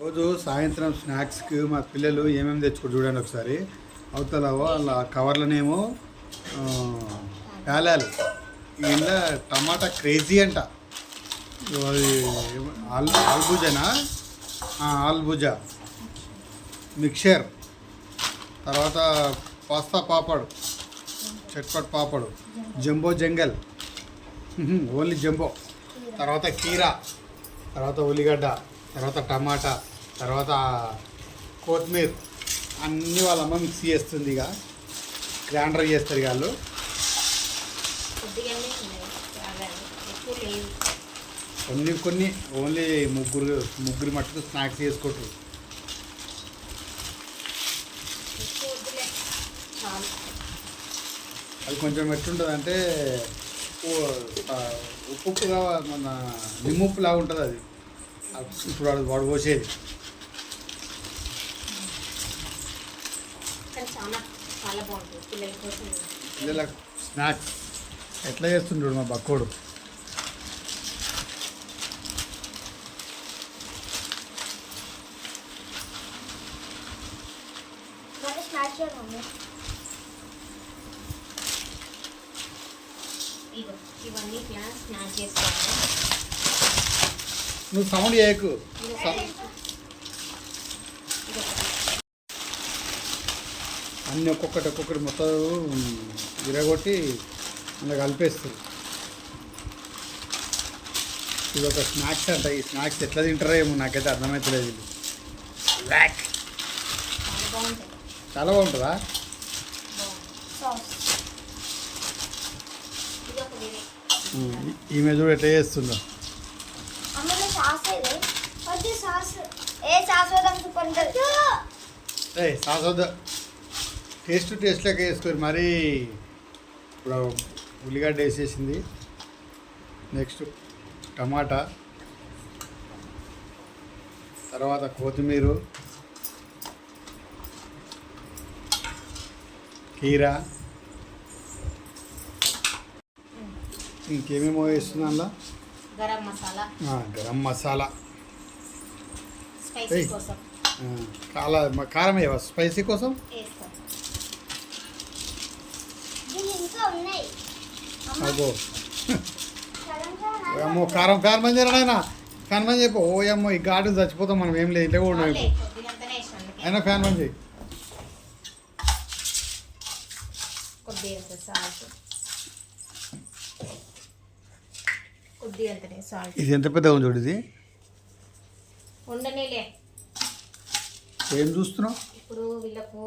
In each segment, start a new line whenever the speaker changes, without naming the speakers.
రోజు సాయంత్రం స్నాక్స్కి మా పిల్లలు ఏమేమి తెచ్చుకో చూడండి ఒకసారి. అవతల వాళ్ళ కవర్లనేమో ఆ, పేలాలు ఇలా టమాటా క్రేజీ అంట. అది ఆల్ ఆల్బుజనా? ఆ, ఆల్బుజా. మిక్చర్. తర్వాత pasta పాపడు. Chatpat పాపడు. Jumbo jungle. Only jumbo. తర్వాత కీరా. తర్వాత ఉల్లిగడ్డ. తర్వాత టమాటా. తర్వాత కొత్తిమీర. అన్నీ వాళ్ళ అమ్మ మిక్సీ చేస్తుంది ఇక. గ్రైండర్ చేస్తారు వాళ్ళు. కొన్ని కొన్ని ఓన్లీ ముగ్గురు ముగ్గురు మట్టుకు స్నాక్స్ చేసుకుంటారు అది కొంచెం ఎట్లుంటుంది అంటే ఉప్పు ఉప్పుగా మన నిమ్ముప్పులా ఉంటుంది అది. అది ఇప్పుడు వాడు వాడు పోసేది
కానీ చాలా చాలా బాగుంటుంది. పిల్లల కోసం
పిల్లలకు స్నాక్స్. ఎట్లా చేస్తుంటాడు మా బక్కోడు?
ఇవన్నీ ఇట్లా స్నాక్ చేసుకోవాలి.
నువ్వు సౌండ్ చేయకు. అన్నీ ఒక్కొక్కటి ఒక్కొక్కటి మొత్తం విరగొట్టి అందులో కలిపేస్తుంది ఇది ఒక స్నాక్స్ అంట ఈ స్నాక్స్ ఎట్లా తింటారో ఏమో నాకైతే అర్థమవుతలేదు ఇది వ్యాక్.
చాలా బాగుంటుంది?
ఈమె చూడు ఎట్లా చేస్తుందో?
సాస్ వద్దు.
టేస్ట్ టేస్ట్ లెక్క వేసుకోరు. మరి ఇప్పుడు ఉల్లిగడ్డ వేసేసింది. నెక్స్ట్ టమాటా. తర్వాత కొత్తిమీర. కీరా. ఇంకేమేమో వేస్తుంది అందులో?
గరం మసాలా.
గరం మసాలా. కాల కారం వేయవా? స్పైసీ కోసం? అబ్బో. అమ్మో కారం ఫ్యాన్ బంద్ చేయరా ఆయన ఫ్యాన్ బంద్ చెప్పు ఓ అమ్మో ఈ గార్డెన్ చచ్చిపోతాం మనం ఏం లేదు ఇంట్లో కూడా అయినా ఫ్యాన్ బంద్ చేయి. ఇది ఎంత పెద్దగా ఉంది చూడు ఇది? ఏం చూస్తున్నావు?
ఇప్పుడు వీళ్ళకు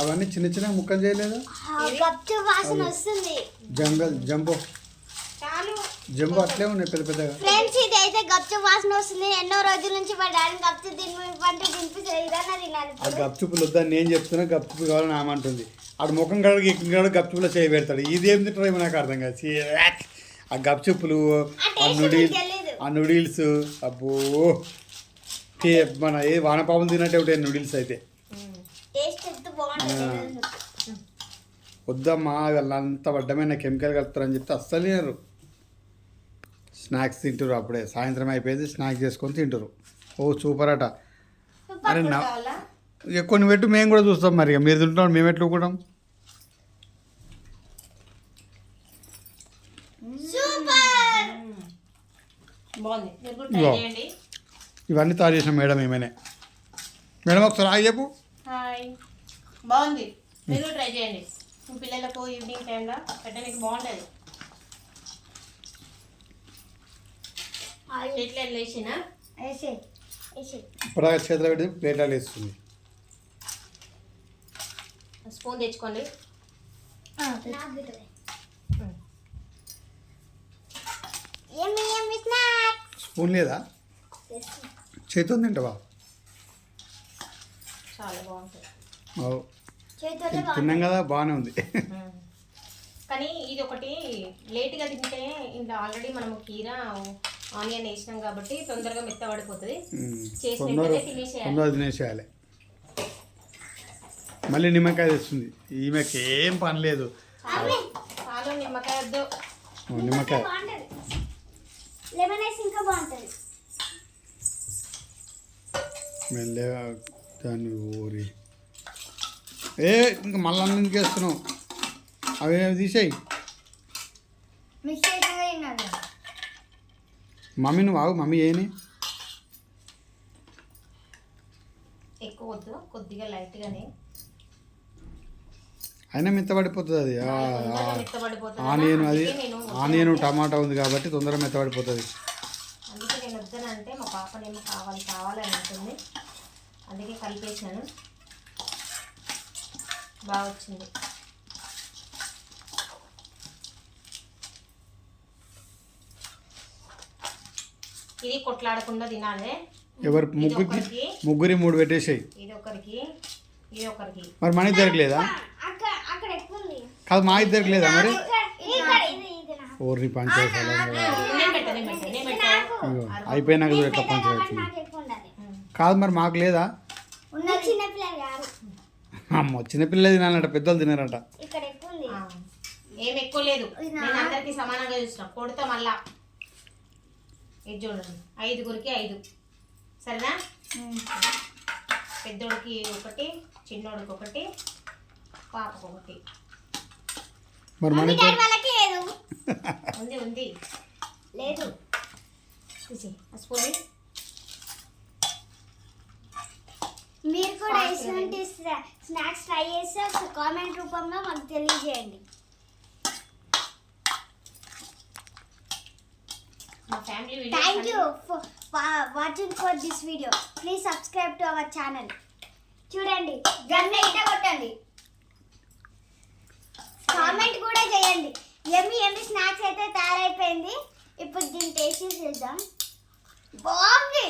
అవన్నీ చిన్న చిన్న ముక్కలు చేయలేదు?
గప్చు వాసన వస్తుంది.
జంగల్ జంబో. జంబో అట్లే ఉన్నాయి పెద్ద పెద్దగా.
ఫ్రెండ్స్ ఇది అయితే గప్చు వాసన వస్తుంది. ఎన్నో రోజుల నుంచి మా డాడీ గప్చు తినిపంటే తినిపించలేదు ఇదన్నా తినాలి
ఆ గప్చుపులు వద్దని నేను చెప్తున్నా గప్చుపు కావాలని ఆమంటుంది ఆడు ముఖం కడగ ఇక్కడ గప్చుపులో చేయి పెడతాడు. ఇది ఏం తింటారో నాకు అర్థం కాదు. ఆ గప్చుప్పులు
ఆ
నూడిల్స్. ఆ నూడిల్స్ అబ్బో. మన ఏ వానపాములు తిన్నట్టే ఉంటాయి నూడిల్స్ అయితే. వద్దమ్మా వాళ్ళంత వడ్డమైన కెమికల్ కలుపుతారని చెప్తే అస్సలు తినరు. స్నాక్స్ తింటారు అప్పుడే. సాయంత్రం అయిపోయింది స్నాక్స్ చేసుకొని తింటారు ఓ సూపర్ అట అరే నా ఇక కొన్ని పెట్టు మేము కూడా చూస్తాం మరి ఇక. మీరు తింటున్నాం మేము ఎట్లు కూడా ఇవన్నీ తయారు చేసిన మేడం ఏమైనా. మేడం ఒకసారి ఆగి చెప్పు.
హాయ్. బాగుంది. మీరు ట్రై చేయండి. మీ పిల్లలకు ఈవినింగ్ టైంలో పెట్టడానికి బాగుంటుంది. ప్లేట్లో వేసిన?
వేసే. వేసే.
ఇప్పుడు చేతిలో పెట్టి ప్లేటాలు వేస్తుంది.
స్పూన్ తెచ్చుకోండి.
యమ్మీ యమ్మీ స్నాక్
స్పూన్ లేదా? చేతితో తింటావా?
చాలా బాగుంటుంది.
తిన్నాం కదా బాగానే ఉంది.
కానీ ఇది ఒకటి లేట్గా తింటే ఇంట్లో ఆల్రెడీ మనము కీర ఆనియన్ వేసినాం కాబట్టి తొందరగా మెత్తబడిపోతుంది
ఉమ్.
చేసిన
తొందర
వెంటనే తినేసేయాలి.
మళ్ళీ నిమ్మకాయ తెస్తుంది. ఈమెకి ఏం పని లేదు.
నిమ్మకాయ
నిమ్మకాయ.
బాగుంటుంది. లెమన్ వేసి ఇంకా బాగుంటుంది.
మెల్లగా దాన్ని ఊరి ఏ ఇంకా మళ్ళీ అన్నం వేస్తున్నావు అవి తీసేయి. మమ్మీ నువ్వు ఆగు మమ్మీ ఏని
ఎక్కువ వద్దు కొద్దిగా లైట్గానే
అయినా మెత్తబడిపోతుంది అది. ఆనియన్ అది
నేను
ఆనియన్ టమాటా ఉంది కాబట్టి తొందరగా మెత్తబడిపోతుంది.
అందుకే నేను వద్దనంటే మా పాపనేమో కావాలి కావాలి అని అంటుంది. అందుకే కలిపేసినాను. బాగా వచ్చింది ఇది కొట్లాడకుండా తినాలి.
ఎవరు ముగ్గురికి ముగ్గురి మూడు పెట్టేసాయి.
ఇది ఒకరికి. ఇది ఒకరికి.
మరి మన ఇద్దరికి లేదా? కాదు మా ఇద్దరికి లేదా మరి? ఓర్ని పంచాయతీ అయిపోయినాక పంచాయతీ. కాదు మరి మాకు లేదా? అమ్మ చిన్నపిల్లలు తినాలంట పెద్దలు తినారంట.
ఇక్కడ ఎక్కువ ఉంది.
ఆ, ఏం ఎక్కువ లేదు. నేను అందరికి సమానంగా చూసిన కొడతా మళ్ళా. ఇది చూడండి. ఐదుగురికి ఐదు. సరేనా? పెద్దోడికి ఒకటి చిన్నోడికి ఒకటి పాపకు ఒకటి.
మరి
ఉంది ఉంది.
లేదు.
స్పూన్
మీరు కూడా ఇటువంటి స్నాక్స్ ట్రై చేస్తే ఒక కామెంట్ రూపంలో మాకు తెలియజేయండి. Thank you for watching for this video please subscribe to our channel చూడండి గన్న ఇట కొట్టండి. కామెంట్ కూడా చేయండి. ఎమ్మి ఎమ్మి స్నాక్స్ అయితే తయారైపోయింది. ఇప్పుడు దీన్ని టేస్ట్ చూద్దాం బాగుంది.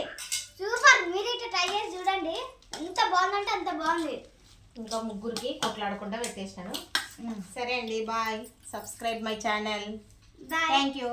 సూపర్ మీరు ఇట్లా ట్రై చేసి చూడండి. ఎంత బాగుందంటే అంత బాగుంది.
ఇంకా ముగ్గురికి కొట్లాడకుండా పెట్టేసినాను. సరే అండి bye. Subscribe my channel thank you